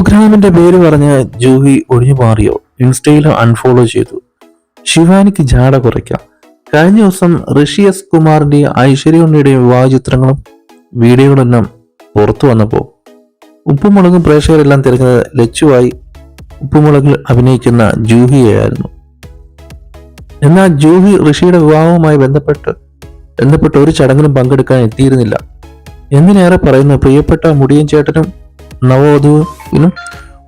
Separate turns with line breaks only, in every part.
പ്രോഗ്രാമിന്റെ പേര് പറഞ്ഞ് ജൂഹി ഒഴിഞ്ഞു മാറിയോ? ഇൻസ്റ്റയിൽ അൺഫോളോ ചെയ്തു. ശിവാനിക്ക് ജാട കുറയ്ക്കാം. കഴിഞ്ഞ ദിവസം ഋഷി എസ് കുമാറിന്റെയും ഐശ്വര്യ ഉണ്ണിയുടെയും വിവാഹ ചിത്രങ്ങളും വീഡിയോകളെല്ലാം പുറത്തു വന്നപ്പോൾ ഉപ്പുമുളകും പ്രേക്ഷകരെല്ലാം തിരഞ്ഞത് ലച്ചുവായി ഉപ്പുമുളകിൽ അഭിനയിക്കുന്ന ജൂഹിയായിരുന്നു എന്നാൽ ജൂഹി ഋഷിയുടെ വിവാഹവുമായി ബന്ധപ്പെട്ട് ബന്ധപ്പെട്ട് ഒരു ചടങ്ങിലും പങ്കെടുക്കാൻ എത്തിയിരുന്നില്ല. എന്തിനേറെ പറയുന്നു പ്രിയപ്പെട്ട മുടിയൻ ചേട്ടനും നവവധുവിനും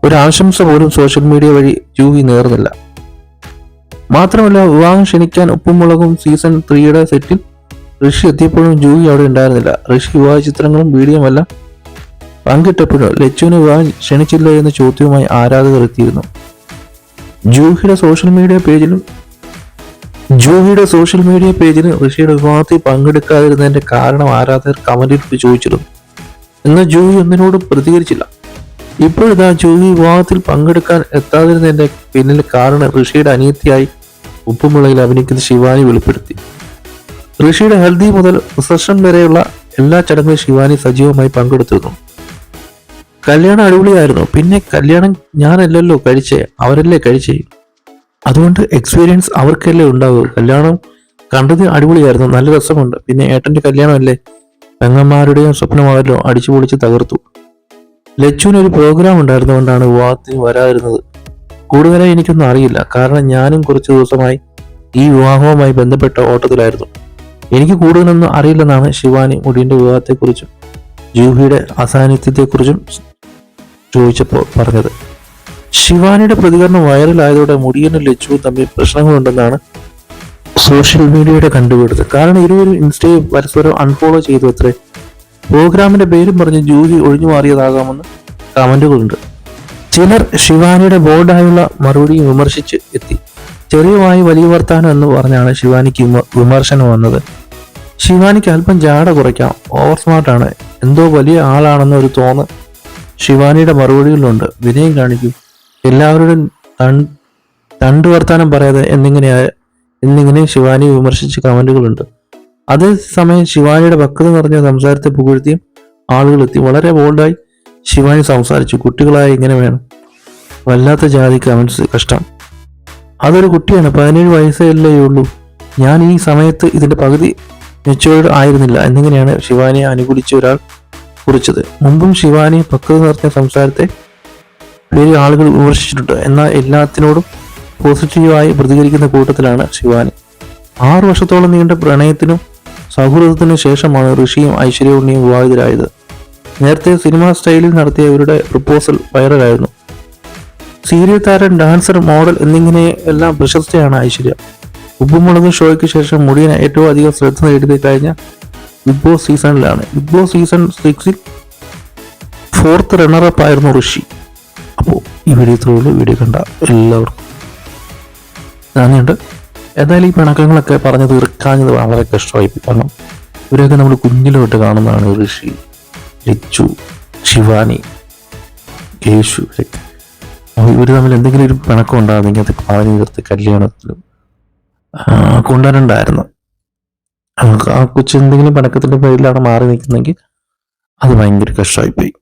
ഒരു ആശംസ പോലും സോഷ്യൽ മീഡിയ വഴി ജൂഹി നേർന്നില്ല. മാത്രമല്ല വിവാഹം ക്ഷണിക്കാൻ ഉപ്പുമുളകും സീസൺ ത്രീയുടെ സെറ്റിൽ ഋഷി എത്തിയപ്പോഴും ജൂഹി അവിടെ ഉണ്ടായിരുന്നില്ല. ഋഷി വിവാഹ ചിത്രങ്ങളും വീഡിയോമെല്ലാം പങ്കിട്ടപ്പോഴും ലച്ചുവിന് വിവാഹം ക്ഷണിച്ചില്ല എന്ന ചോദ്യവുമായി ആരാധകർ എത്തിയിരുന്നു. ജൂഹിയുടെ സോഷ്യൽ മീഡിയ പേജിലും ജൂഹിയുടെ സോഷ്യൽ മീഡിയ പേജിൽ ഋഷിയുടെ വിവാഹത്തിൽ പങ്കെടുക്കാതിരുന്നതിന്റെ കാരണം ആരാധകർ കമന്റിൽ ചോദിച്ചിരുന്നു. എന്നാൽ ജൂഹി ഒന്നിനോടും പ്രതികരിച്ചില്ല. ഇപ്പോഴിതാ ജൂഹി വിവാഹത്തിൽ പങ്കെടുക്കാൻ എത്താതിരുന്നതിന്റെ പിന്നിൽ കാരണം ഋഷിയുടെ അനിയത്തിയായി ഉപ്പുമുളയിൽ അഭിനയിക്കുന്ന ശിവാനി വെളിപ്പെടുത്തി. ഋഷിയുടെ ഹൽദി മുതൽ റിസപ്ഷൻ വരെയുള്ള എല്ലാ ചടങ്ങിലും ശിവാനി സജീവമായി പങ്കെടുത്തിരുന്നു. കല്യാണം അടിപൊളിയായിരുന്നു. പിന്നെ കല്യാണം ഞാനല്ലല്ലോ കഴിച്ചേ അവരല്ലേ കഴിച്ചേ. അതുകൊണ്ട് എക്സ്പീരിയൻസ് അവർക്കല്ലേ ഉണ്ടാവൂ കല്യാണം കണ്ടത് അടിപൊളിയായിരുന്നു. നല്ല രസമുണ്ട്. പിന്നെ ഏട്ടന്റെ കല്യാണമല്ലേ? പെങ്ങന്മാരുടെയും സ്വപ്നമായല്ലോ അടിച്ചുപൊളിച്ച് തകർത്തു. ലച്ചുവിന് ഒരു പ്രോഗ്രാം ഉണ്ടായിരുന്നുകൊണ്ടാണ് വിവാഹത്തിന് വരാതിരുന്നത്. കൂടുതലായി എനിക്കൊന്നും അറിയില്ല. കാരണം ഞാനും കുറച്ച് ദിവസമായി ഈ വിവാഹവുമായി ബന്ധപ്പെട്ട ഓട്ടത്തിലായിരുന്നു. എനിക്ക് കൂടുതലൊന്നും അറിയില്ലെന്നാണ് ശിവാനി മുടിയുടെ വിവാഹത്തെക്കുറിച്ചും ജൂഹിയുടെ അസാന്നിധ്യത്തെക്കുറിച്ചും ചോദിച്ചപ്പോൾ പറഞ്ഞത്. ശിവാനിയുടെ പ്രതികരണം വൈറലായതോടെ മുടിയനും ലച്ചുവും തമ്മിൽ പ്രശ്നങ്ങളുണ്ടെന്നാണ് സോഷ്യൽ മീഡിയയുടെ കണ്ടുപിടുത്തം. കാരണം ഇരുവരും ഇൻസ്റ്റയിൽ പരസ്പരം അൺഫോളോ ചെയ്തു അത്രേ പ്രോഗ്രാമിന്റെ പേരും പറഞ്ഞ് ജൂലി ഒഴിഞ്ഞു മാറിയതാകാമെന്ന് കമന്റുകളുണ്ട്. ചിലർ ശിവാനിയുടെ ബോർഡായുള്ള മറുപടിയും വിമർശിച്ച് എത്തി. ചെറിയ വായി വലിയ വർത്താനം എന്ന് പറഞ്ഞാണ് ശിവാനിക്ക് വിമർശനം വന്നത്. ശിവാനിക്ക് അല്പം ജാട കുറയ്ക്കാം. ഓവർ സ്മാർട്ടാണ് എന്തോ വലിയ ആളാണെന്ന ഒരു തോന്ന് ശിവാനിയുടെ മറുപടികളിലുണ്ട്. വിനയം കാണിക്കും. എല്ലാവരുടെയും തണ്ട് വർത്താനം പറയാതെ എന്നിങ്ങനെ എന്നിങ്ങനെ ശിവാനി വിമർശിച്ച കമന്റുകളുണ്ട്. അതേസമയം ശിവാനിയുടെ പക്വത നിറഞ്ഞ സംസാരത്തെ പുകഴ്ത്തിയും ആളുകൾ എത്തി. വളരെ ബോൾഡായി ശിവാനി സംസാരിച്ചു. കുട്ടികളായ ഇങ്ങനെ വേണം. വല്ലാത്ത ജാതി കമൻസ് കഷ്ടം. അതൊരു കുട്ടിയാണ്. പതിനേഴ് വയസ്സല്ലേ ഉള്ളൂ. ഞാൻ ഈ സമയത്ത് ഇതിന്റെ പകുതി മെച്ചുവേർഡ് ആയിരുന്നില്ല. എന്നിങ്ങനെയാണ് ശിവാനിയെ അനുകൂലിച്ച ഒരാൾ കുറിച്ചത്. മുമ്പും ശിവാനി പക്വത നിറഞ്ഞ സംസാരത്തെ പേര് ആളുകൾ വിമർശിച്ചിട്ടുണ്ട്. എന്നാൽ എല്ലാത്തിനോടും പോസിറ്റീവായി പ്രതികരിക്കുന്ന കൂട്ടത്തിലാണ് ശിവാനി. ആറു വർഷത്തോളം നീണ്ട പ്രണയത്തിനും സൗഹൃദത്തിനു ശേഷമാണ് ഋഷിയും ഐശ്വര്യ ഉണ്ണിയും വിവാഹിതരായത്. നേരത്തെ സിനിമാ സ്റ്റൈലിൽ നടത്തിയ ഇവരുടെ പ്രപ്പോസൽ വൈറലായിരുന്നു. സീരിയൽ താരം ഡാൻസർ മോഡൽ എന്നിങ്ങനെ എല്ലാം പ്രശസ്തയാണ് ഐശ്വര്യ. ഉപ്പുമുളക് ഷോയ്ക്ക് ശേഷം മുടിയനെ ഏറ്റവും അധികം ശ്രദ്ധ നേടി കഴിഞ്ഞ ബിഗ് ബോസ് സീസണിലാണ്. ബിഗ് ബോസ് സീസൺ സിക്സിൽ ഫോർത്ത് റണ്ണറപ്പ് ആയിരുന്നു ഋഷി. അപ്പോൾ ഈ വീഡിയോ ഇത്രയുള്ളൂ വീഡിയോ കണ്ട എല്ലാവർക്കും നന്ദിയുണ്ട്. എന്തായാലും ഈ പിണക്കങ്ങളൊക്കെ പറഞ്ഞ് തീർക്കാഞ്ഞത് വളരെ കഷ്ടമായി. കാരണം ഇവരെയൊക്കെ നമ്മൾ കുഞ്ഞിലോട്ട് കാണുന്നതാണ്. ഋഷി ലച്ചു ശിവാനി അപ്പോൾ ഇവർ തമ്മിൽ എന്തെങ്കിലും ഒരു പിണക്കം ഉണ്ടാകുന്നെങ്കിൽ അത് പറഞ്ഞു തീർത്ത് കല്യാണത്തിലും കൊണ്ടുവരണ്ടായിരുന്നു. ആ കൊച്ചു എന്തെങ്കിലും പിണക്കത്തിന്റെ പേരിലാണ് മാറി നിൽക്കുന്നെങ്കിൽ അത് ഭയങ്കര കഷ്ടമായി പോയി